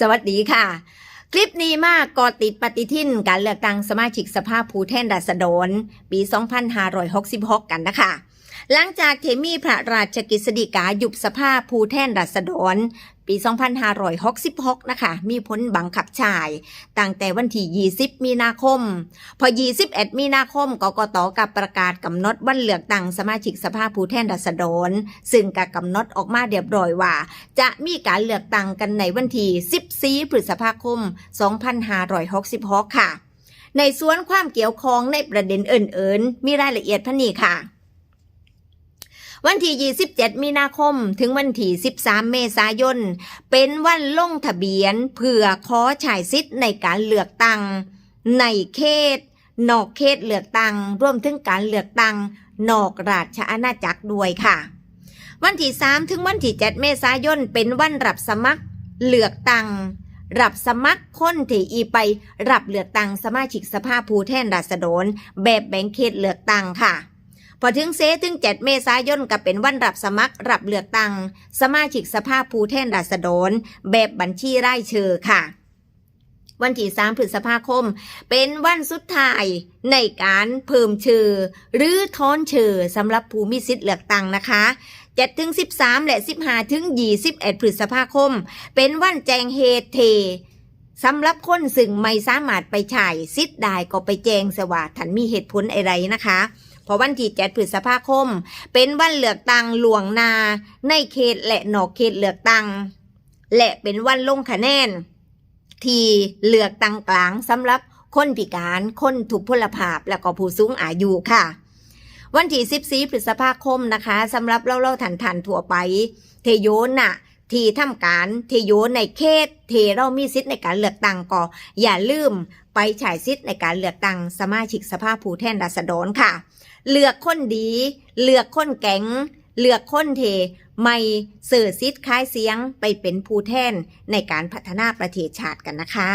สวัสดีค่ะ คลิปนี้มากกอติดปฏิทินการเลือกตั้งสมาชิกสภาผู้แทนราษฎรปี 2566 กันนะคะ หลังจากเทมีพระราชกฤษฎีกาหยุบสภาผู้แทนราษฎร ปี 2566 นะคะ มีผลบังคับใช้ตั้งแต่วันที่ 20 มีนาคม พอ 21 มีนาคม กกตกับประกาศกำหนดวันเลือกตั้งสมาชิกสภาผู้แทนราษฎร ซึ่งกับกำหนดออกมาเรียบร้อยว่า จะมีการเลือกตั้งกันในวันที่ 14 พฤษภาคม 2566 ค่ะ ในส่วนความเกี่ยวข้องในประเด็นอื่นๆ มีรายละเอียดพนี้ค่ะ วันที่ 27 มีนาคม ถึงวันที่ 13 เมษายน เป็นวันลงทะเบียน เพื่อขอฉายสิทธิ์ในการเลือกตั้ง ในเขต นอกเขตเลือกตั้งรวมถึงการเลือกตั้ง นอกราชอาณาจักรด้วยค่ะ วันที่ 3 ถึงวันที่ 7 เมษายน เป็นวันรับสมัครเลือกตั้งรับสมัครคนที่อีไปรับเลือกตั้งสมาชิกสภาผู้แทนราษฎรแบบแบ่งเขตเลือกตั้งค่ะ พอถึงเซถึง 7 เมษายนก็เป็นวันรับสมัครรับเลือกตั้งสมาชิกสภาผู้แทนราษฎร แบบบัญชีรายชื่อค่ะ วันที่ 3 พฤษภาคม เป็นวันสุดท้ายในการเพิ่มชื่อ หรือทอนชื่อสำหรับผู้มีสิทธิ์เลือกตั้งนะคะ7ถึง 13 และ 15 ถึง 21 พฤษภาคม เป็นวันแจงเหตุเทสำหรับคนซึ่งไม่สามารถไปใช้สิทธิ์ได้ก็ไปแจงสว่าทันมีเหตุผลอะไรนะคะ พราะวันที่7พฤษภาคม เป็นวันเลือกตั้งหลวงนา ในเขตและนอกเขตเลือกตั้ง และเป็นวันลงคะแนน ที่เลือกตั้งกลางสำหรับคนพิการคนถูกพลภาพและก็ผู้สูงอายุค่ะ วันที่ 14 พฤษภาคมนะคะสำหรับเล่าเล่าทันทันๆ ทั่วไป เทโยนน่ะ ที่ทำการเทโยนในเขตเทเรามีสิทธิ์ในการเลือกตั้งก็อย่าลืมไปฉายสิทธิ์ในการเลือกตั้งสมาชิกสภาผู้แทนราษฎรค่ะ เลือกคนดี เลือกคนแก๋งเลือกคนเทไม่เสื่อซิดคล้ายเสียงไปเป็นผู้แทนในการพัฒนาประเทศชาติกันนะคะ